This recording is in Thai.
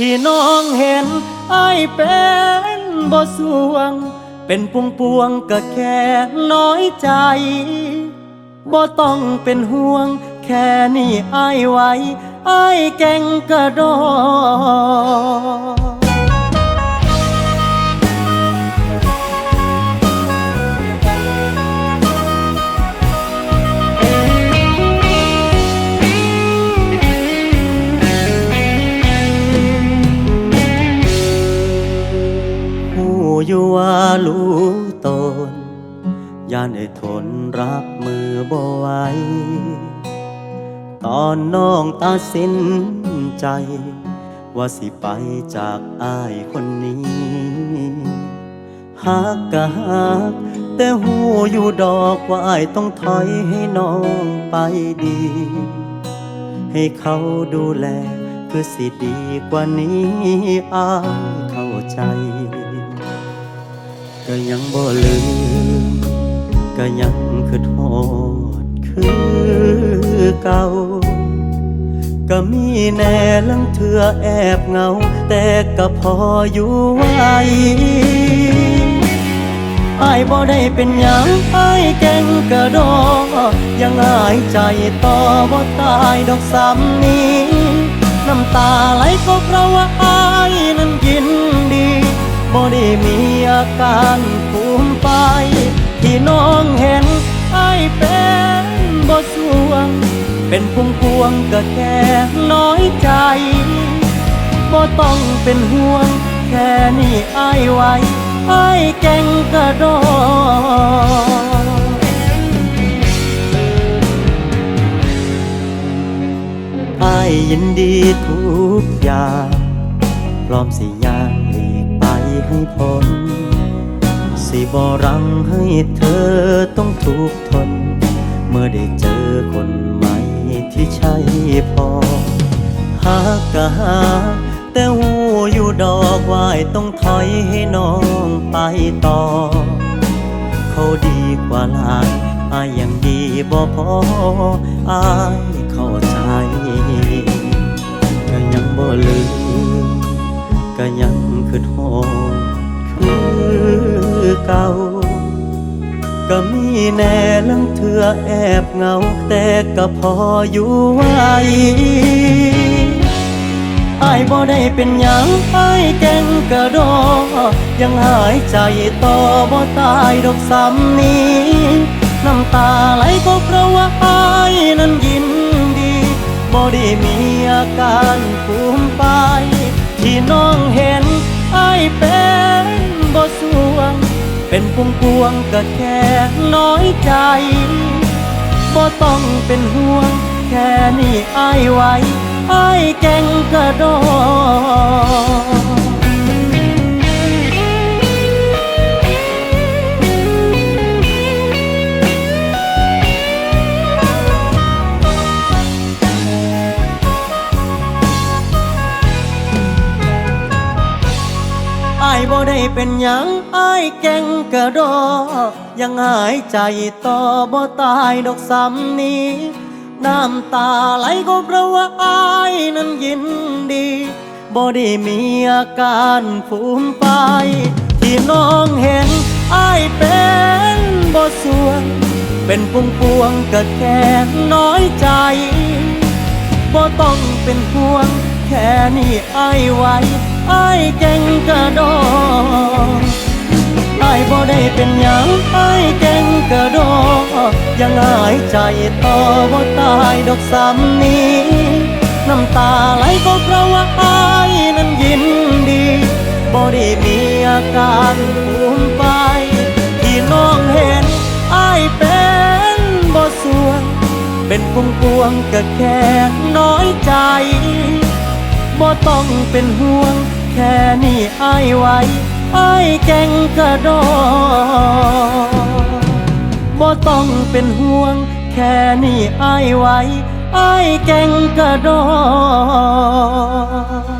ที่น้องเห็นไอเป็นบ่สวง เป็นปวงปวงก็แค่น้อยใจบ่ต้องเป็นห่วง แค่นี้ไอไหวไอเก่งกระโดด รู้ตนย่านไอ้ทนรับมือบ่ไหวตอนน้องตัดสินใจ ว่าสิไปจากอ้ายคนนี้หักกะหักแต่หูอยู่ดอกว่าอ้ายต้องถอยให้น้องไปดี ให้เขาดูแลคือสิดีกว่านี้อายเข้าใจ ก็ยังบ่ลืม ก็ยังคือโทษคือเก่า ก็มีแน่ลังเถื่อแอบเงา แต่ก็พออยู่ไหวอายบ่ได้เป็นหยังอายแก่งกระดอยังอายใจต่อบ่ตายดอกซ้ำนี้ น้ำตาไหลก็เพราะว่าอาย อาการภูมิไป ที่น้องเห็นไอเป็นบ่สวง เป็นพวงพวงก็แค่น้อยใจบ่ต้องเป็นห่วง แค่นี้ไอไวอายเก่งกระโดดอายยินดีทุกอย่าง พร้อมสิยางหลีกไปให้พ้น สิบอรังให้เธอต้องทุกขทน เมื่อได้เจอคนใหม่ที่ใช่พอหากกะหา แต่หูอยู่ดอกวายต้องถอยให้น้องไปต่อ เขาดีกว่าหลายอายยังดีบ่พออายเข้าใจ ก็ยังบ่ลืมก็ยัง เก่า ก็มีแน่ลังเถื่อแอบเงา แต่ก็พออยู่ไหวอายบ่ได้เป็นหยังอายแก่งกระโดยังหายใจต่อบ่ตายดอกซ้ำนี้ น้ำตาไหลก็เพราะว่าอายนั้นยินดีบ่ได้มีอาการภูมิไป ที่น้องเห็นอายเป็น เป็นพวงพวงก็แค่น้อยใจบ่ต้องเป็นห่วง แค่นี้อายไหวอายเก่งกระโดด อายบ่ได้เป็นหยังอายแก่งกระดอยังหายใจต่อบ่ตายดอกซ้ำนี้ น้ำตาไหลก็เพราะว่าอายนั้นยินดีบ่ได้มีอาการฟูมไป ที่น้องเห็นอายเป็นบ่สวง เป็นพวงพวงๆก็แค่น้อยใจบ่ต้องเป็นห่วง แค่นี้อายไหวอายเก่ง กระโดดอายบ่ได้เป็นหยังไอายเก่งกระโดดยังหายใจต่อบ่ตายดอกซ้ำนี้น้ำตาไหลก็เพราะว่าอายนั้นยินดีบ่ได้มีอาการภูมิไปที่น้องเห็นอายเป็นบ่สวงเป็นพวงพวงก็แค่น้อยใจบ่ต้องเป็นห่วง ค่นี้อายไว้อายเก่งกระโดดบ่ต้องเป็นห่วง แค่นี้อายไว้อายเก่งกระโดด